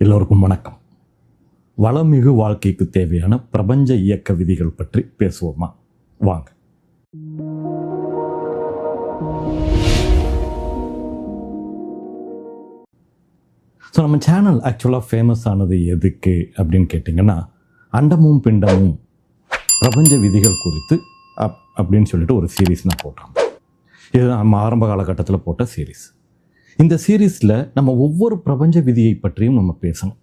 எல்லோருக்கும் வணக்கம். வளமிகு வாழ்க்கைக்கு தேவையான பிரபஞ்ச இயக்க விதிகள் பற்றி பேசுவோமா? வாங்க. ஸோ நம்ம சேனல் ஆக்சுவலாக ஃபேமஸ் ஆனது எதுக்கு அப்படின்னு கேட்டிங்கன்னா அண்டமும் பிண்டமும் பிரபஞ்ச விதிகள் குறித்து அப் அப்படின்னு சொல்லிட்டு ஒரு சீரீஸ் நான் போட்டிருந்தேன் இது நம்ம ஆரம்ப காலகட்டத்தில் போட்ட சீரீஸ் இந்த சீரீஸில் நம்ம ஒவ்வொரு பிரபஞ்ச விதியை பற்றியும் நம்ம பேசணும்.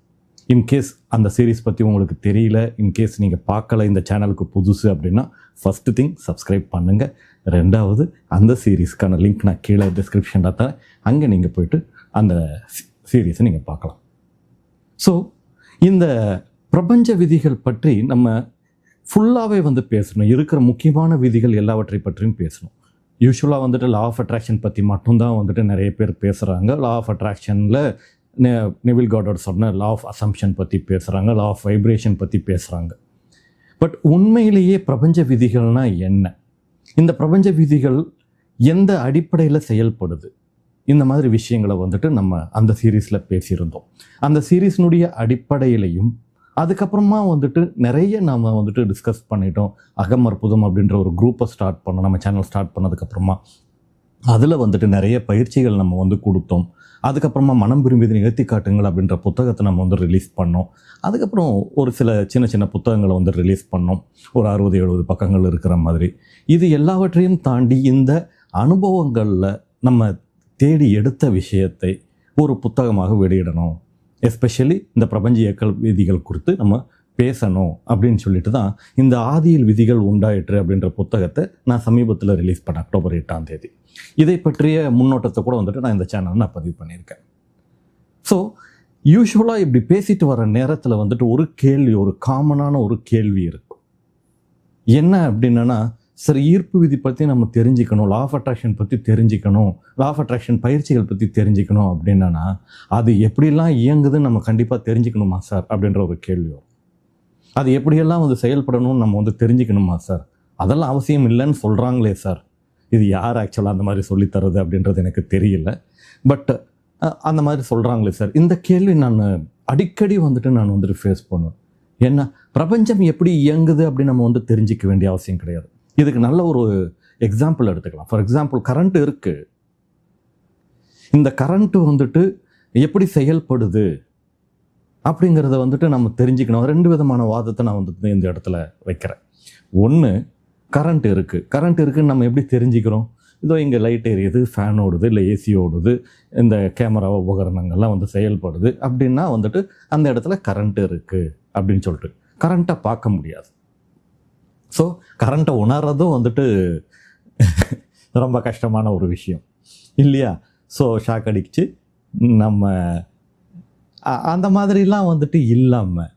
இன்கேஸ் அந்த சீரீஸ் பற்றி உங்களுக்கு தெரியல இன்கேஸ் நீங்கள் பார்க்கல இந்த சேனலுக்கு புதுசு அப்படின்னா ஃபஸ்ட்டு திங் சப்ஸ்கிரைப் பண்ணுங்கள் ரெண்டாவது அந்த சீரீஸ்க்கான லிங்க் நான் கீழே டிஸ்கிரிப்ஷனில் தரேன். அங்கே நீங்கள் போயிட்டு அந்த சீரீஸை நீங்கள் பார்க்கலாம். ஸோ இந்த பிரபஞ்ச விதிகள் பற்றி நம்ம ஃபுல்லாகவே வந்து பேசணும். இருக்கிற முக்கியமான விதிகள் எல்லாவற்றை பற்றியும் பேசணும். யூஸ்வலாக வந்துட்டு லா ஆஃப் அட்ராக்ஷன் பற்றி மட்டும்தான் வந்துட்டு நிறைய பேர் பேசுகிறாங்க லா ஆஃப் அட்ராக்ஷனில் நெவில் காடோட சொன்ன லா ஆஃப் அசம்ஷன் பற்றி பேசுகிறாங்க லா ஆஃப் வைப்ரேஷன் பற்றி பேசுகிறாங்க பட் உண்மையிலேயே பிரபஞ்ச விதிகள்னால் என்ன? இந்த பிரபஞ்ச விதிகள் எந்த அடிப்படையில் செயல்படுது? இந்த மாதிரி விஷயங்களை வந்துட்டு நம்ம அந்த சீரீஸில் பேசியிருந்தோம். அந்த சீரீஸ்னுடைய அடிப்படையிலையும் அதுக்கப்புறமா வந்துட்டு நிறைய நாம் வந்துட்டு டிஸ்கஸ் பண்ணிட்டோம். அகம் அற்புதம் அப்படின்ற ஒரு குரூப்பை ஸ்டார்ட் பண்ணோம். நம்ம சேனல் ஸ்டார்ட் பண்ணதுக்கப்புறமா அதில் வந்துட்டு நிறைய பயிற்சிகள் நம்ம வந்து கொடுத்தோம். அதுக்கப்புறமா மனம் விரும்பியது நிகழ்த்தி காட்டுங்கள் அப்படின்ற புத்தகத்தை நம்ம வந்து ரிலீஸ் பண்ணோம். அதுக்கப்புறம் ஒரு சில சின்ன சின்ன புத்தகங்களை வந்து ரிலீஸ் பண்ணோம். ஒரு அறுபது எழுபது பக்கங்கள் இருக்கிற மாதிரி. இது எல்லாவற்றையும் தாண்டி இந்த அனுபவங்களில் நம்ம தேடி எடுத்த விஷயத்தை ஒரு புத்தகமாக வெளியிடணும். எஸ்பெஷலி இந்த பிரபஞ்ச இயக்க விதிகள் குறித்து நம்ம பேசணும் அப்படின்னு சொல்லிட்டு தான் இந்த ஆதியில் விதிகள் உண்டாயிற்று அப்படின்ற புத்தகத்தை நான் சமீபத்தில் ரிலீஸ் பண்ணேன் அக்டோபர் எட்டாம் தேதி. இதை பற்றிய முன்னோட்டத்தை கூட வந்துட்டு நான் இந்த சேனலில் நான் பதிவு பண்ணியிருக்கேன். ஸோ யூஸ்வலாக இப்படி பேசிட்டு வர நேரத்தில் வந்துட்டு ஒரு கேள்வி ஒரு காமனான ஒரு கேள்வி இருக்கும். என்ன அப்படின்னா சரி ஈர்ப்பு விதி பற்றி நம்ம தெரிஞ்சுக்கணும். லா ஆஃப் அட்ராக்ஷன் பற்றி தெரிஞ்சுக்கணும். லா ஆஃப் அட்ராக்ஷன் பயிற்சிகள் பற்றி தெரிஞ்சுக்கணும் அப்படின்னா அது எப்படிலாம் இயங்குதுன்னு நம்ம கண்டிப்பாக தெரிஞ்சுக்கணுமா சார் அப்படின்ற ஒரு கேள்வி அது எப்படியெல்லாம் வந்து செயல்படணும்னு நம்ம வந்து தெரிஞ்சுக்கணுமா சார் அதெல்லாம் அவசியம் இல்லைன்னு சொல்கிறாங்களே சார் இது யார் ஆக்சுவலாக அந்த மாதிரி சொல்லித்தரது அப்படின்றது எனக்கு தெரியல. பட் அந்த மாதிரி சொல்கிறாங்களே சார் இந்த கேள்வி நான் அடிக்கடி வந்துட்டு நான் வந்துட்டு ஃபேஸ் பண்ணுவேன். என்ன பிரபஞ்சம் எப்படி இயங்குது அப்படின்னு நம்ம வந்து தெரிஞ்சிக்க வேண்டிய அவசியம் கிடையாது. இதுக்கு நல்ல ஒரு எக்ஸாம்பிள் எடுத்துக்கலாம். ஃபார் எக்ஸாம்பிள் கரண்ட் இருக்குது இந்த கரண்ட்டு வந்துட்டு எப்படி செயல்படுது அப்படிங்கிறத வந்துட்டு நம்ம தெரிஞ்சுக்கணும். ரெண்டு விதமான வாதத்தை நான் வந்துட்டு இந்த இடத்துல வைக்கிறேன். ஒன்று கரண்ட் இருக்குது கரண்ட் இருக்குதுன்னு நம்ம எப்படி தெரிஞ்சுக்கிறோம்? இதோ இங்கே லைட் எரியுது ஃபேன் ஓடுது இல்லை ஏசி ஓடுது இந்த கேமரா உபகரணங்கள்லாம் வந்து செயல்படுது அப்படின்னா வந்துட்டு அந்த இடத்துல கரண்ட் இருக்குது அப்படின்னு சொல்லிட்டு. கரண்ட்டை பார்க்க முடியாது. ஸோ கரண்ட்டை உணர்றதும் வந்துட்டு ரொம்ப கஷ்டமான ஒரு விஷயம். இல்லையா? ஸோ ஷாக் அடிச்சு நம்ம அந்த மாதிரிலாம் வந்துட்டு இல்லாமல்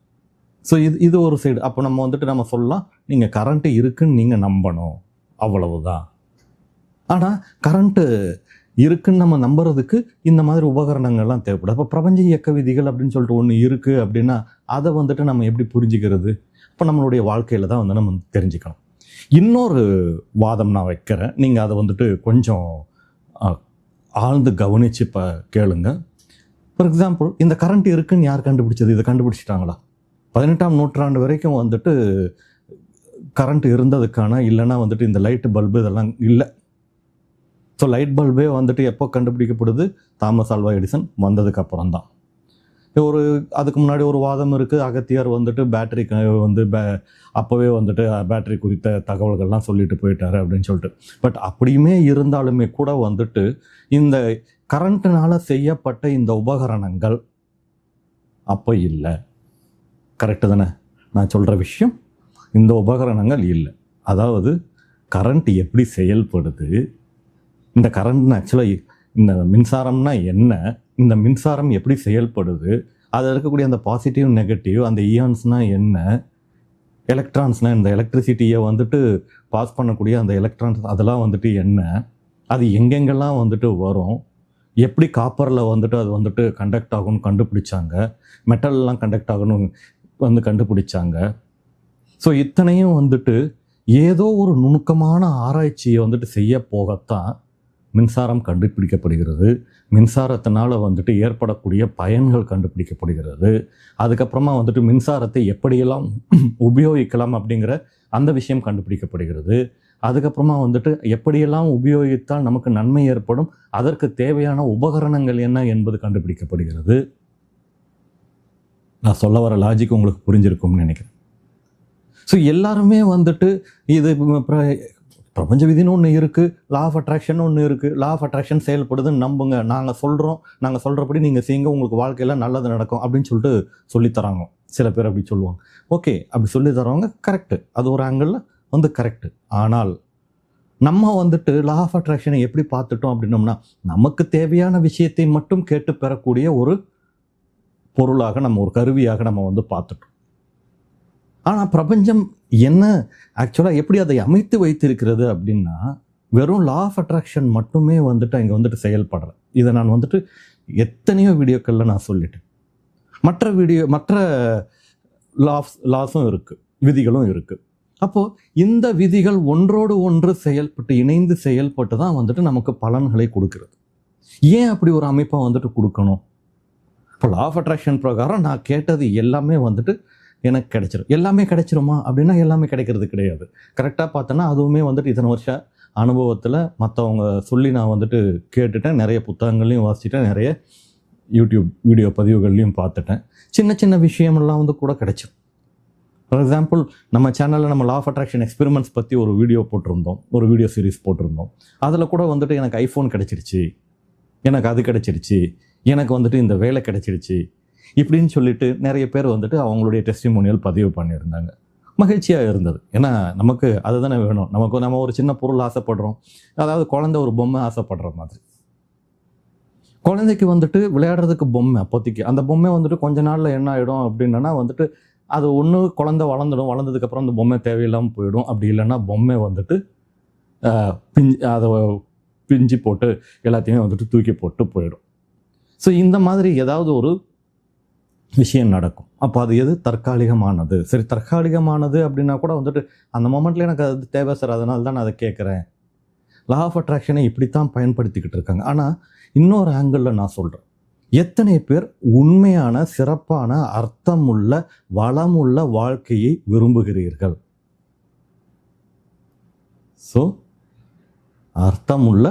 ஸோ இது இது ஒரு சைடு அப்போ நம்ம வந்துட்டு நம்ம சொல்லலாம் நீங்கள் கரண்ட்டு இருக்குன்னு நீங்கள் நம்பணும். அவ்வளவுதான். ஆனால் கரண்ட்டு இருக்குன்னு நம்ம நம்புறதுக்கு இந்த மாதிரி உபகரணங்கள்லாம் தேவைப்படும் அப்போ பிரபஞ்ச இயக்க விதிகள் அப்படின்னு சொல்லிட்டு ஒன்று இருக்குது அப்படின்னா அதை வந்துட்டு நம்ம எப்படி புரிஞ்சுக்கிறது? இப்போ நம்மளுடைய வாழ்க்கையில் தான் வந்து நம்ம தெரிஞ்சுக்கணும். இன்னொரு வாதம் நான் வைக்கிறேன். நீங்கள் அதை வந்துட்டு கொஞ்சம் ஆழ்ந்து கவனித்து இப்போ கேளுங்க. ஃபார் எக்ஸாம்பிள் இந்த கரண்ட் இருக்குன்னு யார் கண்டுபிடிச்சது? இதை கண்டுபிடிச்சிட்டாங்களா? பதினெட்டாம் நூற்றாண்டு வரைக்கும் வந்துட்டு கரண்ட் இருந்ததுக்கான இல்லைன்னா வந்துட்டு இந்த லைட்டு பல்பு இதெல்லாம் இல்லை. ஸோ லைட் பல்பே வந்துட்டு எப்போ கண்டுபிடிக்கப்படுது? தாமஸ் ஆல்வா எடிசன் வந்ததுக்கு அப்புறம் தான் ஒரு அதுக்கு முன்னாடி ஒரு வாதம் இருக்குது அகத்தியார் வந்துட்டு பேட்டரி வந்து பே அப்போவே வந்துட்டு பேட்டரி குறித்த தகவல்கள்லாம் சொல்லிட்டு போயிட்டாரு அப்படின்னு சொல்லிட்டு. பட் அப்படியுமே இருந்தாலுமே கூட வந்துட்டு இந்த கரண்ட்டுனால் செய்யப்பட்ட இந்த உபகரணங்கள் அப்போ இல்லை. கரெக்டு தானே? நான் சொல்கிற விஷயம் இந்த உபகரணங்கள் இல்லை. அதாவது கரண்ட் எப்படி செயல்படுது? இந்த கரண்ட்னு ஆக்சுவலாக இந்த மின்சாரம்னா என்ன? இந்த மின்சாரம் எப்படி செயல்படுது? அதில் இருக்கக்கூடிய அந்த பாசிட்டிவ் நெகட்டிவ் அந்த இயான்ஸ்னால் என்ன? எலக்ட்ரான்ஸ்னால் இந்த எலக்ட்ரிசிட்டியை வந்துட்டு பாஸ் பண்ணக்கூடிய அந்த எலக்ட்ரான்ஸ் அதெல்லாம் வந்துட்டு என்ன? அது எங்கெங்கெல்லாம் வந்துட்டு வரும்? எப்படி காப்பரில் வந்துட்டு அது வந்துட்டு கண்டக்ட் ஆகும்னு கண்டுபிடிச்சாங்க? மெட்டல்லாம் கண்டக்ட் ஆகணும் வந்து கண்டுபிடிச்சாங்க. ஸோ இத்தனையும் வந்துட்டு ஏதோ ஒரு நுணுக்கமான ஆராய்ச்சியை வந்துட்டு செய்ய போகத்தான் மின்சாரம் கண்டுபிடிக்கப்படுகிறது. மின்சாரத்தினால் வந்துட்டு ஏற்படக்கூடிய பயன்கள் கண்டுபிடிக்கப்படுகிறது. அதுக்கப்புறமா வந்துட்டு மின்சாரத்தை எப்படியெல்லாம் உபயோகிக்கலாம் அப்படிங்கிற அந்த விஷயம் கண்டுபிடிக்கப்படுகிறது. அதுக்கப்புறமா வந்துட்டு எப்படியெல்லாம் உபயோகித்தால் நமக்கு நன்மை ஏற்படும் அதற்கு தேவையான உபகரணங்கள் என்ன என்பது கண்டுபிடிக்கப்படுகிறது. நான் சொல்ல வர லாஜிக் உங்களுக்கு புரிஞ்சிருக்கும்னு நினைக்கிறேன். ஸோ எல்லாருமே வந்துட்டு இது பிரபஞ்ச விதின்னு ஒன்று இருக்குது லா ஆஃப் அட்ராக்ஷன் ஒன்று இருக்குது லா ஆஃப் அட்ராக்ஷன் செயல்படுதுன்னு நம்புங்க. நாங்கள் சொல்கிறோம் நாங்கள் சொல்கிறபடி நீங்கள் செய்யுங்க. உங்களுக்கு வாழ்க்கையில் நல்லது நடக்கும் அப்படின்னு சொல்லிட்டு சொல்லித் தராங்க. சில பேர் அப்படி சொல்லுவாங்க. ஓகே அப்படி சொல்லி தரவங்க கரெக்டு அது ஒரு ஆங்கிளில் வந்து கரெக்டு ஆனால் நம்ம வந்துட்டு லா ஆஃப் அட்ராக்ஷனை எப்படி பார்த்துட்டோம் அப்படின்னோம்னா நமக்கு தேவையான விஷயத்தை மட்டும் கேட்டு பெறக்கூடிய ஒரு பொருளாக நம்ம ஒரு கருவியாக நம்ம வந்து பார்த்துட்டோம். ஆனால் பிரபஞ்சம் என்ன ஆக்சுவலாக எப்படி அதை அமைத்து வைத்திருக்கிறது அப்படின்னா வெறும் லா ஆஃப் அட்ராக்ஷன் மட்டுமே வந்துட்டு அங்கே வந்துட்டு செயல்படுறேன் இதை நான் வந்துட்டு எத்தனையோ வீடியோக்களில் நான் சொல்லிட்டேன். மற்ற வீடியோ மற்ற லாஸ் லாஸும் இருக்குது விதிகளும் இருக்குது அப்போது இந்த விதிகள் ஒன்றோடு ஒன்று செயல்பட்டு இணைந்து செயல்பட்டு தான் வந்துட்டு நமக்கு பலன்களை கொடுக்கிறது. ஏன் அப்படி ஒரு அமைப்பை வந்துட்டு கொடுக்கணும்? இப்போ லா ஆஃப் அட்ராக்ஷன் பிரகாரம் நான் கேட்டது எல்லாமே வந்துட்டு எனக்கு கிடைச்சிரும். எல்லாமே கிடைச்சிருமா? அப்படின்னா எல்லாமே கிடைக்கிறது கிடையாது. கரெக்டாக பார்த்தோன்னா அதுவுமே வந்துட்டு இத்தனை வருஷம் அனுபவத்தில் மற்றவங்க சொல்லி நான் வந்துட்டு கேட்டுட்டேன். நிறைய புத்தகங்கள்லையும் வாசிச்சிட்டேன். நிறைய யூடியூப் வீடியோ பதிவுகள்லையும் பார்த்துட்டேன். சின்ன சின்ன விஷயமெல்லாம் வந்து கூட கிடைச்சிரும். ஃபார் எக்ஸாம்பிள் நம்ம சேனலில் நம்ம லா ஆஃப் அட்ராக்ஷன் எக்ஸ்பெரிமெண்ட்ஸ் பற்றி ஒரு வீடியோ போட்டிருந்தோம். ஒரு வீடியோ சீரிஸ் போட்டிருந்தோம். அதில் கூட வந்துட்டு எனக்கு ஐஃபோன் கிடச்சிருச்சு. எனக்கு அது கிடச்சிருச்சு. எனக்கு வந்துட்டு இந்த வேலை கிடச்சிருச்சு. இப்படின்னு சொல்லிட்டு நிறைய பேர் வந்துட்டு அவங்களுடைய டெஸ்டிமோனியல் பதிவு பண்ணியிருந்தாங்க. மகிழ்ச்சியாக இருந்தது. ஏன்னா நமக்கு அதுதானே வேணும். நமக்கு நம்ம ஒரு சின்ன பொருள் ஆசைப்படுறோம். அதாவது குழந்தை ஒரு பொம்மை ஆசைப்படுற மாதிரி. குழந்தைக்கு வந்துட்டு விளையாடுறதுக்கு பொம்மை அப்போதைக்கு. அந்த பொம்மை வந்துட்டு கொஞ்ச நாளில் என்ன ஆகிடும் அப்படின்னா வந்துட்டு அது ஒன்று குழந்தை வளர்ந்துடும். வளர்ந்ததுக்கப்புறம் அந்த பொம்மை தேவையில்லாமல் போயிடும். அப்படி இல்லைன்னா பொம்மை வந்துட்டு பிஞ்சு அதை பிஞ்சு போட்டு எல்லாத்தையுமே வந்துட்டு தூக்கி போட்டு போயிடும். ஸோ இந்த மாதிரி ஏதாவது ஒரு விஷயம் நடக்கும். அப்போ அது எது? தற்காலிகமானது. சரி தற்காலிகமானது அப்படின்னா கூட வந்துட்டு அந்த மொமெண்ட்ல எனக்கு அது தேவை சார். அதனால தான் நான் அதை கேட்குறேன். லா ஆஃப் அட்ராக்ஷனை இப்படித்தான் பயன்படுத்திக்கிட்டு இருக்காங்க. ஆனால் இன்னொரு ஆங்கிளில் நான் சொல்கிறேன் எத்தனை பேர் உண்மையான சிறப்பான அர்த்தமுள்ள வளமுள்ள வாழ்க்கையை விரும்புகிறீர்கள்? ஸோ அர்த்தமுள்ள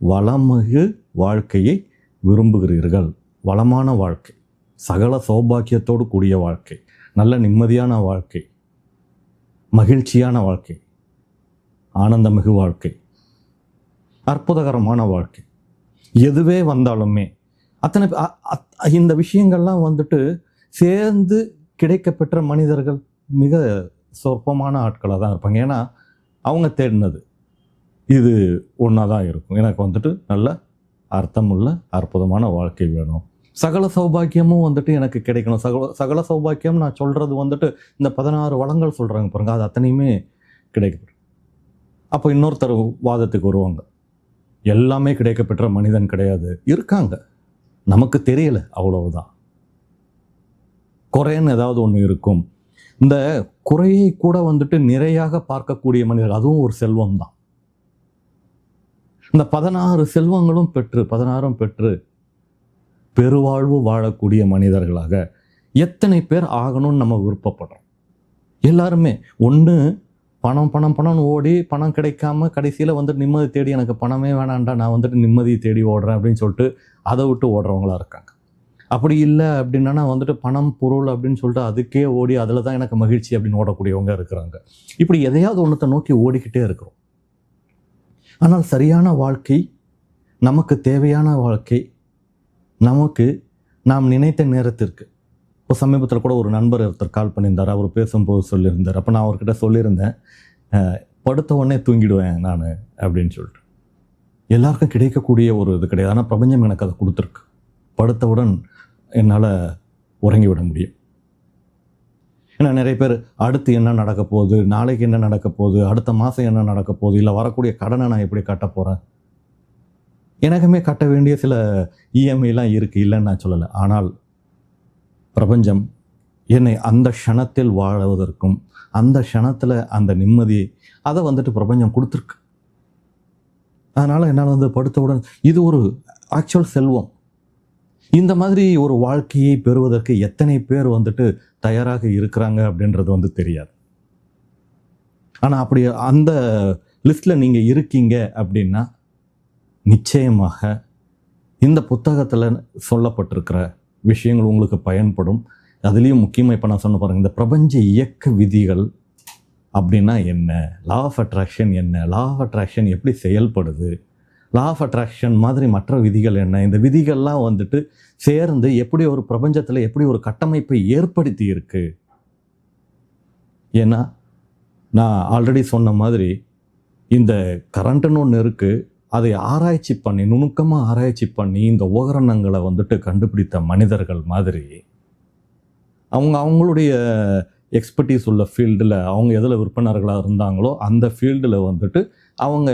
வளமிகு வாழ்க்கையை விரும்புகிறீர்கள். வளமான வாழ்க்கை. சகல சௌபாக்கியத்தோடு கூடிய வாழ்க்கை. நல்ல நிம்மதியான வாழ்க்கை. மகிழ்ச்சியான வாழ்க்கை. ஆனந்தமிகு வாழ்க்கை. அற்புதகரமான வாழ்க்கை. எதுவே வந்தாலுமே அத்தனை அ- இந்த விஷயங்கள்லாம் வந்துட்டு சேர்ந்து கிடைக்கப்பெற்ற மனிதர்கள் மிக சொற்பமான ஆட்களாக தான் இருப்பாங்க. ஏன்னா அவங்க தேடினது இது ஒன்றா தான் இருக்கும். எனக்கு வந்துட்டு நல்ல அர்த்தமுள்ள அற்புதமான வாழ்க்கை வேணும். சகல சௌபாக்கியமும் வந்துட்டு எனக்கு கிடைக்கணும். சகல சகல சௌபாக்கியம் நான் சொல்கிறது வந்துட்டு இந்த பதினாறு வளங்கள் சொல்கிறாங்க பாருங்க. அது அத்தனையுமே கிடைக்கும் அப்போ இன்னொருத்தர் வாதத்துக்கு வருவாங்க. எல்லாமே கிடைக்கப்பெற்ற மனிதன் கிடையாது. இருக்காங்க. நமக்கு தெரியல அவ்வளவுதான். குறைன்னு ஏதாவது ஒன்று இருக்கும். இந்த குறையை கூட வந்துட்டு நிறையாக பார்க்கக்கூடிய மனிதர் அதுவும் ஒரு செல்வம் தான் இந்த பதினாறு செல்வங்களும் பெற்று பதினாறும் பெற்று பெருவாழ்வு வாழக்கூடிய மனிதர்களாக எத்தனை பேர் ஆகணும்னு நம்ம விருப்பப்படுறோம். எல்லாருமே ஒன்று பணம் பணம் பணம்னு ஓடி பணம் கிடைக்காம கடைசியில் வந்துட்டு நிம்மதி தேடி எனக்கு பணமே வேணாண்டா நான் வந்துட்டு நிம்மதியை தேடி ஓடுறேன் அப்படின்னு சொல்லிட்டு அதை விட்டு ஓடுறவங்களா இருக்காங்க. அப்படி இல்லை அப்படின்னா வந்துட்டு பணம் பொருள் அப்படின்னு சொல்லிட்டு அதுக்கே ஓடி அதில் தான் எனக்கு மகிழ்ச்சி அப்படின்னு ஓடக்கூடியவங்க இருக்கிறாங்க. இப்படி எதையாவது ஒன்றத்தை நோக்கி ஓடிக்கிட்டே இருக்கிறோம். ஆனால் சரியான வாழ்க்கை நமக்கு தேவையான வாழ்க்கை நமக்கு நாம் நினைத்த நேரத்திற்கு. இப்போ சமீபத்தில் கூட ஒரு நண்பர் ஒருத்தர் கால் பண்ணியிருந்தார். அவர் பேசும்போது சொல்லியிருந்தார். அப்போ நான் அவர்கிட்ட சொல்லியிருந்தேன் படுத்த உடனே தூங்கிடுவேன் நான் அப்படின்னு சொல்லிட்டு. எல்லாருக்கும் கிடைக்கக்கூடிய ஒரு இது கிடையாது. ஆனால் பிரபஞ்சம் எனக்கு அதை கொடுத்துருக்கு. படுத்தவுடன் என்னால் உறங்கி விட முடியும். ஏன்னா நிறைய பேர் அடுத்து என்ன நடக்க போகுது நாளைக்கு என்ன நடக்க போகுது அடுத்த மாதம் என்ன நடக்க போகுது இல்லை வரக்கூடிய கடனை நான் எப்படி கட்ட போகிறேன் எனக்குமே கட்ட வேண்டிய சில இஎம்ஐலாம் இருக்குது இல்லைன்னு நான் சொல்லலை. ஆனால் பிரபஞ்சம் என்னை அந்த க்ஷணத்தில் வாழுவதற்கும் அந்த க்ஷணத்தில் அந்த நிம்மதி அதை வந்துட்டு பிரபஞ்சம் கொடுத்துருக்கு. அதனால் என்னால் வந்து படுத்தவுடன் இது ஒரு ஆக்சுவல் செல்வம். இந்த மாதிரி ஒரு வாழ்க்கையை பெறுவதற்கு எத்தனை பேர் வந்துட்டு தயாராக இருக்கிறாங்க அப்படின்றது வந்து தெரியாது. ஆனால் அப்படி அந்த லிஸ்ட்டில் நீங்கள் இருக்கீங்க அப்படின்னா நிச்சயமாக இந்த புத்தகத்தில் சொல்லப்பட்டிருக்கிற விஷயங்கள் உங்களுக்கு பயன்படும். அதுலேயும் முக்கியமாக இப்போ நான் சொன்ன பாருங்க இந்த பிரபஞ்ச இயக்க விதிகள் அப்படின்னா என்ன? லா ஆஃப் அட்ராக்ஷன் என்ன? லா ஆஃப் அட்ராக்ஷன் எப்படி செயல்படுது? லா ஆஃப் அட்ராக்ஷன் மாதிரி மற்ற விதிகள் என்ன? இந்த விதிகள்லாம் வந்துட்டு சேர்ந்து எப்படி ஒரு பிரபஞ்சத்தில் எப்படி ஒரு கட்டமைப்பை ஏற்படுத்தி இருக்கு? ஏன்னா நான் ஆல்ரெடி சொன்ன மாதிரி இந்த கரண்ட்டுன்னு ஒன்று இருக்குது அதை ஆராய்ச்சி பண்ணி நுணுக்கமாக ஆராய்ச்சி பண்ணி இந்த உபகரணங்களை வந்துட்டு கண்டுபிடித்த மனிதர்கள் மாதிரி அவங்க அவங்களுடைய எக்ஸ்பர்டீஸ் உள்ள ஃபீல்டில் அவங்க எதில் விற்பனர்களாக இருந்தாங்களோ அந்த ஃபீல்டில் வந்துட்டு அவங்க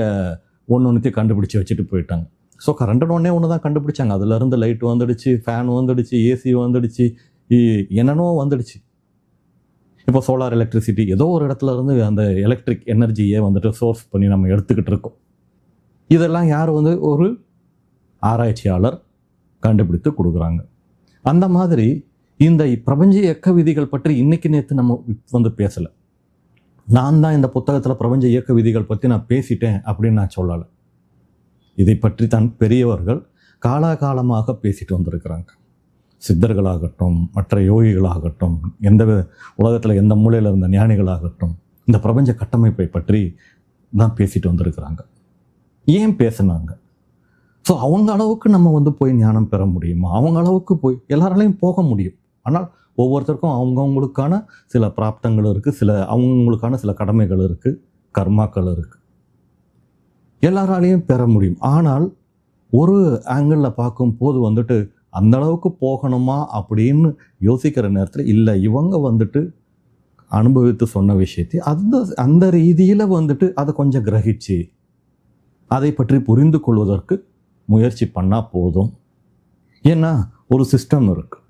ஒன்று ஒன்றுத்தையும் கண்டுபிடிச்சி வச்சுட்டு போயிட்டாங்க. ஸோ கரண்ட்டுன்னு ஒன்றே ஒன்று தான் கண்டுபிடிச்சாங்க அதுலேருந்து லைட் வந்துடுச்சு ஃபேன் வந்துடுச்சு ஏசி வந்துடுச்சு இ- என்னென்னோ வந்துடுச்சு. இப்போ சோலார் எலக்ட்ரிசிட்டி ஏதோ ஒரு இடத்துல இருந்து அந்த எலக்ட்ரிக் எனர்ஜியை வந்துட்டு சோர்ஸ் பண்ணி நம்ம எடுத்துக்கிட்டு இருக்கோம். இதெல்லாம் யார் வந்து ஒரு ஆராய்ச்சியாளர் கண்டுபிடித்து கொடுக்குறாங்க. அந்த மாதிரி இந்த பிரபஞ்ச இயக்க விதிகள் பற்றி இன்னைக்கு நேற்று நம்ம வந்து பேசலை. நான் தான் இந்த புத்தகத்தில் பிரபஞ்ச இயக்க விதிகள் பற்றி நான் பேசிட்டேன் அப்படின்னு நான் சொல்லலை. இதை பற்றி தான் பெரியவர்கள் காலாகாலமாக பேசிட்டு வந்திருக்கிறாங்க. சித்தர்களாகட்டும் மற்ற யோகிகளாகட்டும் எந்த உலகத்தில் எந்த மூலையில் இருந்த ஞானிகளாகட்டும் இந்த பிரபஞ்ச கட்டமைப்பை பற்றி தான் பேசிட்டு வந்திருக்கிறாங்க. ஏன் பேசுனாங்க? ஸோ அவங்க அளவுக்கு நம்ம வந்து போய் ஞானம் பெற முடியுமா? அவங்க அளவுக்கு போய் எல்லாராலையும் போக முடியும். ஆனால் ஒவ்வொருத்தருக்கும் அவங்கவுங்களுக்கான சில பிராப்தங்கள் இருக்குது சில அவங்கவுங்களுக்கான சில கடமைகள் இருக்குது கர்மாக்கள் இருக்குது எல்லாராலையும் பெற முடியும். ஆனால் ஒரு ஆங்கிளில் பார்க்கும்போது வந்துட்டு அந்த அளவுக்கு போகணுமா அப்படின்னு யோசிக்கிற நேரத்தில் இல்லை. இவங்க வந்துட்டு அனுபவித்து சொன்ன விஷயத்தை அந்த அந்த ரீதியில் வந்துட்டு அதை கொஞ்சம் கிரகிச்சு அதை பற்றி புரிந்து கொள்வதற்கு முயற்சி பண்ணால் போதும். ஏன்னா ஒரு சிஸ்டம் இருக்குது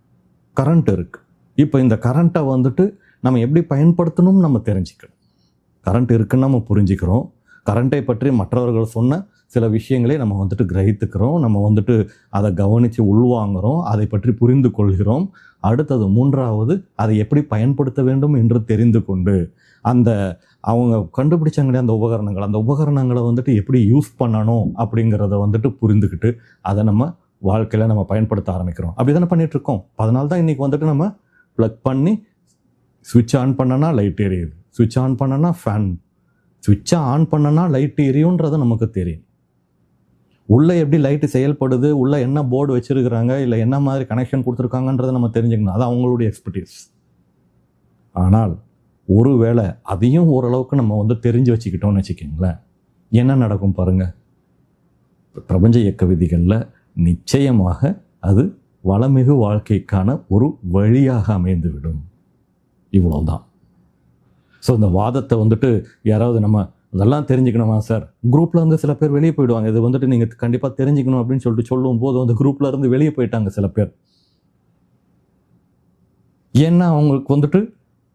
கரண்ட் இருக்குது இப்போ இந்த கரண்ட்டை வந்துட்டு நம்ம எப்படி பயன்படுத்தணும்னு நம்ம தெரிஞ்சுக்கணும். கரண்ட் இருக்குன்னு நம்ம புரிஞ்சுக்கிறோம். கரண்ட்டை பற்றி மற்றவர்கள் சொன்ன சில விஷயங்களை நம்ம வந்துட்டு கிரகித்துக்கிறோம். நம்ம வந்துட்டு அதை கவனித்து உள்வாங்குகிறோம் அதை பற்றி புரிந்து கொள்கிறோம். அடுத்தது மூன்றாவது அதை எப்படி பயன்படுத்த வேண்டும் என்று தெரிந்து கொண்டு அந்த அவங்க கண்டுபிடிச்சாங்களே அந்த உபகரணங்கள் அந்த உபகரணங்களை வந்துட்டு எப்படி யூஸ் பண்ணணும் அப்படிங்கிறத வந்துட்டு புரிந்துக்கிட்டு அதை நம்ம வாழ்க்கையில் நம்ம பயன்படுத்த ஆரம்பிக்கிறோம். அப்படி தானே பண்ணிகிட்ருக்கோம் அதனால தான் இன்றைக்கி வந்துட்டு நம்ம ப்ளக் பண்ணி சுவிட்ச் ஆன் பண்ணனா லைட் எரியுது. சுவிட்ச் ஆன் பண்ணனா ஃபேன் சுவிட்சை ஆன் பண்ணனா லைட் எரியுன்றது நமக்கு தெரியும். உள்ளே எப்படி லைட்டு செயல்படுது உள்ளே என்ன போர்டு வச்சுருக்கிறாங்க இல்லை என்ன மாதிரி கனெக்ஷன் கொடுத்துருக்காங்கன்றதை நம்ம தெரிஞ்சுக்கணும். அது அவங்களுடைய எக்ஸ்பர்டீஸ் ஆனால் ஒருவேளை அதையும் ஓரளவுக்கு நம்ம வந்து தெரிஞ்சு வச்சுக்கிட்டோம்னு வச்சுக்கோங்களேன். என்ன நடக்கும் பாருங்க. பிரபஞ்ச இயக்க விதிகளில் நிச்சயமாக அது வளமிகு வாழ்க்கைக்கான ஒரு வழியாக அமைந்துவிடும். இவ்வளோதான் ஸோ இந்த வாதத்தை வந்துட்டு யாராவது நம்ம அதெல்லாம் தெரிஞ்சுக்கணுமா சார் குரூப்பில் இருந்து சில பேர் வெளியே போயிடுவாங்க. இது வந்துட்டு நீங்கள் கண்டிப்பாக தெரிஞ்சுக்கணும் அப்படின்னு சொல்லிட்டு சொல்லும் போது அந்த குரூப்பில் இருந்து வெளியே போயிட்டாங்க சில பேர். ஏன்னா அவங்களுக்கு வந்துட்டு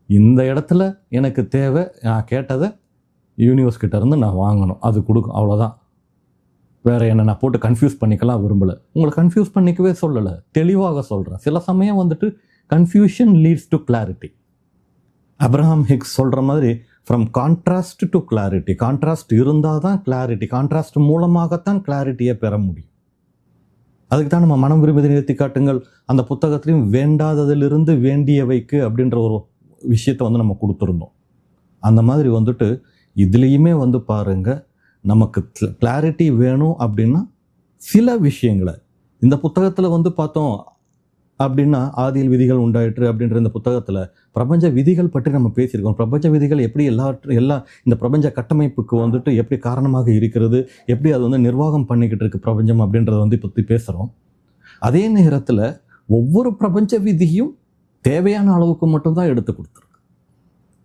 இந்த இடத்துல எனக்கு தேவை நான் கேட்டதை யூனிவர்ஸ் கிட்டேருந்து நான் வாங்கணும். அது கொடுக்கும். அவ்வளோதான் வேற என்ன நான் போட்டு கன்ஃபியூஸ் பண்ணிக்கலாம் விரும்பலை. உங்களை கன்ஃபியூஸ் பண்ணிக்கவே சொல்லலை. தெளிவாக சொல்கிறேன் சில சமயம் வந்துட்டு confusion leads to clarity Abraham Hicks சொல்கிற மாதிரி from contrast to clarity contrast இருந்தால் தான் கிளாரிட்டி கான்ட்ராஸ்ட் மூலமாகத்தான் கிளாரிட்டியை பெற முடியும். அதுக்கு தான் நம்ம மனம் விரும்பி நிறுத்தி காட்டுங்கள். அந்த புத்தகத்திலையும் வேண்டாததிலிருந்து வேண்டியவைக்கு அப்படின்ற ஒரு விஷயத்தை வந்து நம்ம கொடுத்துருந்தோம். அந்த மாதிரி வந்துட்டு இதுலேயுமே வந்து பாருங்க நமக்கு கிளாரிட்டி வேணும் அப்படின்னா சில விஷயங்களை. இந்த புத்தகத்தில் வந்து பார்த்தோம் அப்படின்னா ஆதியில் விதிகள் உண்டாயிற்று அப்படின்ற இந்த புத்தகத்தில் பிரபஞ்ச விதிகள் பற்றி நம்ம பேசியிருக்கோம். பிரபஞ்ச விதிகள் எப்படி எல்லா எல்லா இந்த பிரபஞ்ச கட்டமைப்புக்கு வந்துட்டு எப்படி காரணமாக இருக்கிறது எப்படி அது வந்து நிர்வாகம் பண்ணிக்கிட்டு இருக்கு பிரபஞ்சம் அப்படின்றத வந்து பற்றி பேசுகிறோம் அதே நேரத்தில் ஒவ்வொரு பிரபஞ்ச விதியும் தேவையான அளவுக்கு மட்டும்தான் எடுத்து கொடுத்துருக்கு.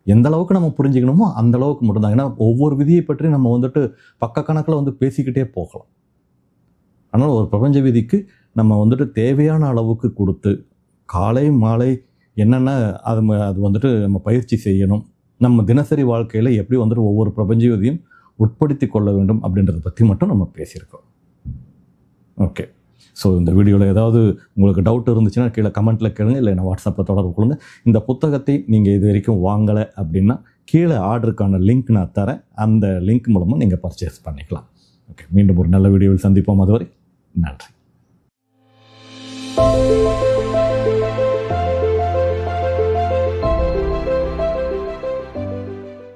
எந்த அளவுக்கு நம்ம புரிஞ்சுக்கணுமோ அந்த அளவுக்கு மட்டும்தான். ஏன்னா ஒவ்வொரு விதியை பற்றி நம்ம வந்துட்டு பக்க கணக்கில் வந்து பேசிக்கிட்டே போகலாம். ஆனால் ஒரு பிரபஞ்ச விதிக்கு நம்ம வந்துட்டு தேவையான அளவுக்கு கொடுத்து காலை மாலை என்னென்ன அது அது வந்துட்டு நம்ம பயிற்சி செய்யணும் நம்ம தினசரி வாழ்க்கையில் எப்படி வந்துட்டு ஒவ்வொரு பிரபஞ்ச விதியும் உட்படுத்தி கொள்ள வேண்டும் அப்படின்றத பற்றி மட்டும் நம்ம பேசியிருக்கோம். ஓகே. ஸோ இந்த வீடியோவில் ஏதாவது உங்களுக்கு டவுட் இருந்துச்சுன்னா கீழே கமெண்ட்டில் கேளுங்க இல்லை நான் வாட்ஸ்அப்பில் தொடர்பு கொள்ளுங்க. இந்த புத்தகத்தை நீங்கள் இது வரைக்கும் வாங்கலை அப்படின்னா கீழே ஆர்டருக்கான லிங்க் நான் தரேன். அந்த லிங்க் மூலமாக நீங்கள் பர்ச்சேஸ் பண்ணிக்கலாம். ஓகே மீண்டும் ஒரு நல்ல வீடியோவில் சந்திப்போம். அதுவரை நன்றி